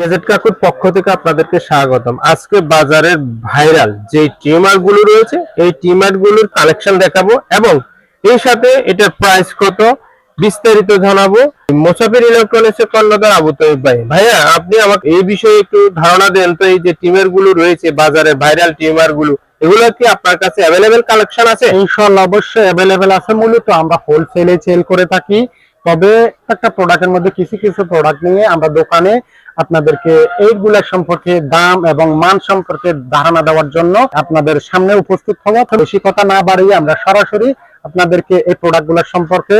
Gazette কাকুর পক্ষ থেকে আপনাদেরকে স্বাগতম। আজকে বাজারের ভাইরাল যে টিমারগুলো রয়েছে, এই টিমারগুলোর কালেকশন দেখাবো এবং এর সাথে এটার প্রাইস কত বিস্তারিত জানাব। মোসাফির ইলেকট্রনিক্স এর কর্ণধার আবু তৈব ভাই। ভাইয়া, আপনি আমাকে এই বিষয়ে একটু ধারণা দেন তো, এই যে টিমেরগুলো রয়েছে, বাজারে ভাইরাল টিমারগুলো, এগুলো কি আপনার কাছে অ্যাভেলেবেল কালেকশন আছে? ইনশাল্লাহ অবশ্যই অ্যাভেলেবেল আছে। মূলত আমরা হোলসেলে সেল করে থাকি। তবে একটা প্রোডাক্টের মধ্যে কিছু কিছু প্রোডাক্ট নিয়ে আমরা দোকানে আপনাদেরকে এইগুলা সম্পর্কে দাম এবং মান সম্পর্কে ধারণা দেওয়ার জন্য আপনাদের সামনে উপস্থিত হওয়া বেশি কথা না বাড়িয়ে আমরা সরাসরি আপনাদেরকে এই প্রোডাক্টগুলোর সম্পর্কে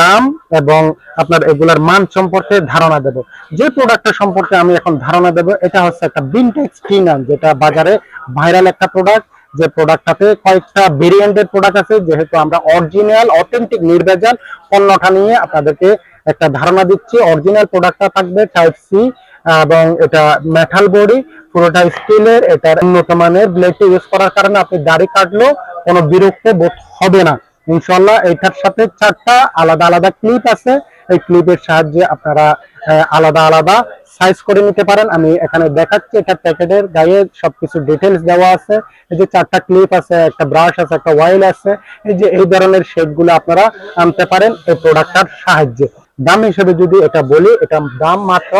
দাম এবং আপনার এগুলার মান সম্পর্কে ধারণা দেব। যে প্রোডাক্টের সম্পর্কে আমি এখন ধারণা দেব, এটা হচ্ছে একটা বিনটেক্স কিনান, যেটা বাজারে ভাইরাল একটা প্রোডাক্ট যে প্রোডাক্টটাতে কয়েকটা ভেরিয়েন্টের প্রোডাক্ট আছে, যেহেতু আমরা অরিজিনাল অথেন্টিক নির্ভেজাল পণ্যটা নিয়ে আপনাদেরকে একটা ধারণা দিচ্ছি। অরিজিনাল প্রোডাক্টটা থাকবে টাইপ সি এবং এটা মেটাল বডি পুরোটা স্টিলের এটার উন্নত মানের ব্লেডটা ইউজ করার কারণে আপনি দাড়ি কাটলেও কোনো বিরক্ত বোধ হবে না। ইনশাল্লাহ এটার সাথে চারটা আলাদা আলাদা ক্লিপ আছে। এই ক্লিপের সাহায্যে আপনারা আলাদা আলাদা সাইজ করে নিতে পারেন। আমি এখানে দেখাচ্ছি এটা প্যাকেটের গায়ে সবকিছু ডিটেলস দেওয়া আছে। এই যে চারটা ক্লিপ আছে একটা ব্রাশ আছে একটা ওয়াইল আছে। এই যে এই ধরনের শেডগুলো আপনারা আনতে পারেন এই প্রোডাক্টটার সাহায্যে। দাম হিসেবে যদি এটা বলি এটা দাম মাত্র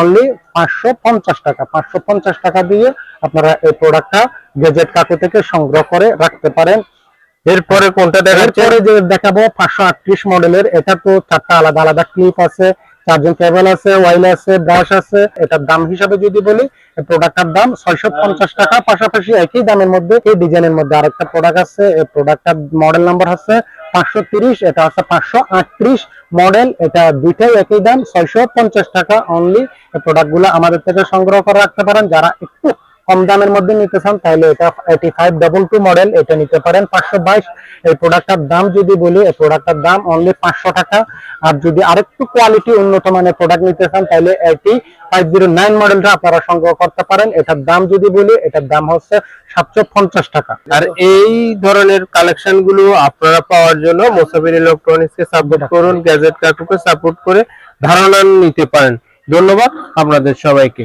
অনলি পাঁচশো পঞ্চাশ টাকা। পাঁচশো পঞ্চাশ টাকা দিয়ে আপনারা এই প্রোডাক্টটা গেজেট কাকু থেকে সংগ্রহ করে রাখতে পারেন। এরপরে কোনটা দেখাচ্ছে এরপরে যে দেখাবো পাঁচশো আটত্রিশ মডেলের এটা তো চারটা আলাদা আলাদা ক্লিপ আছে। চার্জিং কেবল আছে ওয়াইল আছে ব্রাশ আছে, এটার দাম হিসাবে যদি বলি প্রোডাক্টের দাম ছয়শো পঞ্চাশ টাকা। পাশাপাশি একই দামের মধ্যে, এই ডিজাইনের মধ্যে আরেকটা প্রোডাক্ট আছে, এই প্রোডাক্টটার মডেল নাম্বার আছে পাঁচশো তিরিশ, এটা হচ্ছে পাঁচশো আটত্রিশ মডেল এটা দুইটাই একই দাম, ছয়শো পঞ্চাশ টাকা অনলি এই প্রোডাক্টগুলা আমাদের থেকে সংগ্রহ করে রাখতে পারেন। যারা একটু কম দামের মধ্যে নিতে চান তাহলে এটা eighty five double two model এটা নিতে পারেন পাঁচশো বাইশ। এই প্রোডাক্টটার দাম যদি বলি এই প্রোডাক্টটার দাম অনলি পাঁচশো টাকা। আর যদি আরেকটু কোয়ালিটি উন্নত মানের প্রোডাক্ট নিতে চান তাহলে এইটি ফাইভ জিরো নাইন মডেলটা আপনারা সংগ্রহ করতে পারেন। এটার দাম যদি বলি এটার দাম হচ্ছে সাতশো পঞ্চাশ টাকা। আর এই ধরনের কালেকশনগুলো আপনারা পাওয়ার জন্য মোসাফির ইলেকট্রনিক্স কে সাপোর্ট করুন গ্যাজেট কাকুকে সাপোর্ট করে ধারণা নিতে পারেন। ধন্যবাদ আপনাদের সবাইকে।